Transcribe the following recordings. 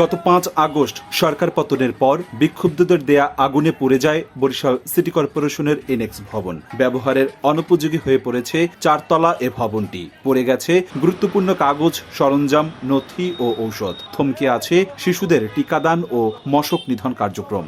গত পাঁচ আগস্ট সরকার পতনের পর বিক্ষুব্ধদের দেয়া আগুনে পুড়ে যায় বরিশাল সিটি কর্পোরেশনের এনএক্স ভবন। ব্যবহারের অনুপযোগী হয়ে পড়েছে চারতলা এ ভবনটি। পড়ে গেছে গুরুত্বপূর্ণ কাগজ, সরঞ্জাম, নথি ও ঔষধ। থমকে আছে শিশুদের টিকাদান ও মশক নিধন কার্যক্রম।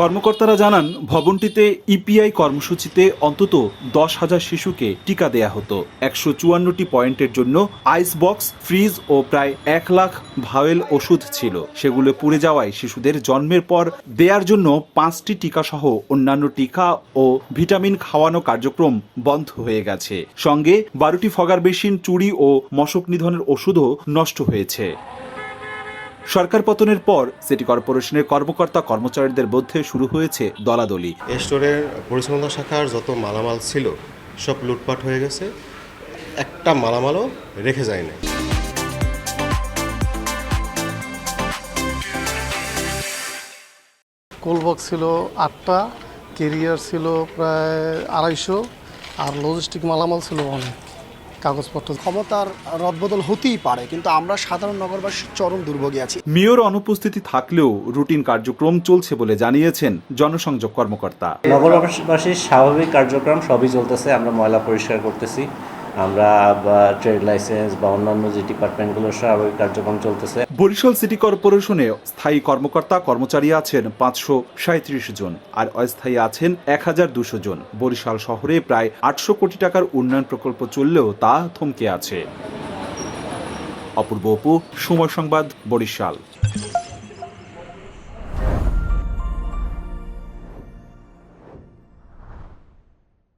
কর্মকর্তারা জানান, ভবনটিতে ইপিআই কর্মসূচিতে অন্তত দশ হাজার শিশুকে টিকা দেয়া হতো। একশো চুয়ান্নটি পয়েন্টের জন্য আইস বক্স ফ্রিজ ও প্রায় এক লাখ ভাওয়েল ওষুধ ছিল। সেগুলো পুড়ে যাওয়ায় শিশুদের জন্মের পর দেয়ার জন্য পাঁচটি টিকা সহ অন্যান্য টিকা ও ভিটামিন খাওয়ানো কার্যক্রম বন্ধ হয়ে গেছে। সঙ্গে বারোটি ফগার বেসিন চুরি ও মশক নিধনের ওষুধও নষ্ট হয়েছে। সরকার পতনের পর সিটি কর্পোরেশনের কর্মকর্তা কর্মচারীদের মধ্যে শুরু হয়েছে দলাদলি। স্টোরের পরিচ্ছন্নতা শাখার যত মালামাল ছিল সব লুটপাট হয়ে গেছে। একটা মালামালও রেখে যায় না কোলবক্স ছিল আটটা কেরিয়ার ছিল প্রায় আড়াইশো আর লজিস্টিক মালামাল ছিল অনেক। কাগজপত্র। ক্ষমতার রদবদল হতেই পারে কিন্তু আমরা সাধারণ নগরবাসী চরম দুর্ভোগে আছি। মেয়র অনুপস্থিতি থাকলেও রুটিন কার্যক্রম চলছে বলে জানিয়েছেন জনসংযোগ কর্মকর্তা। নগরবাসীর স্বাভাবিক কার্যক্রম সবই চলতেছে আমরা ময়লা পরিষ্কার করতেছি। আমরা ট্রেড লাইসেন্স বা অন্যান্য যে ডিপার্টমেন্টগুলোর স্বাভাবিক কার্যক্রম চলতেছে। বরিশাল সিটি কর্পোরেশনে স্থায়ী কর্মকর্তা, কর্মচারী আছেন পাঁচশো সাঁত্রিশ জন আর অস্থায়ী আছেন এক হাজার দুশো জন। বরিশাল শহরে প্রায় আটশো কোটি টাকার উন্নয়ন প্রকল্প চললেও তা থমকে আছে। অপূর্ব অপু, সময় সংবাদ বরিশাল।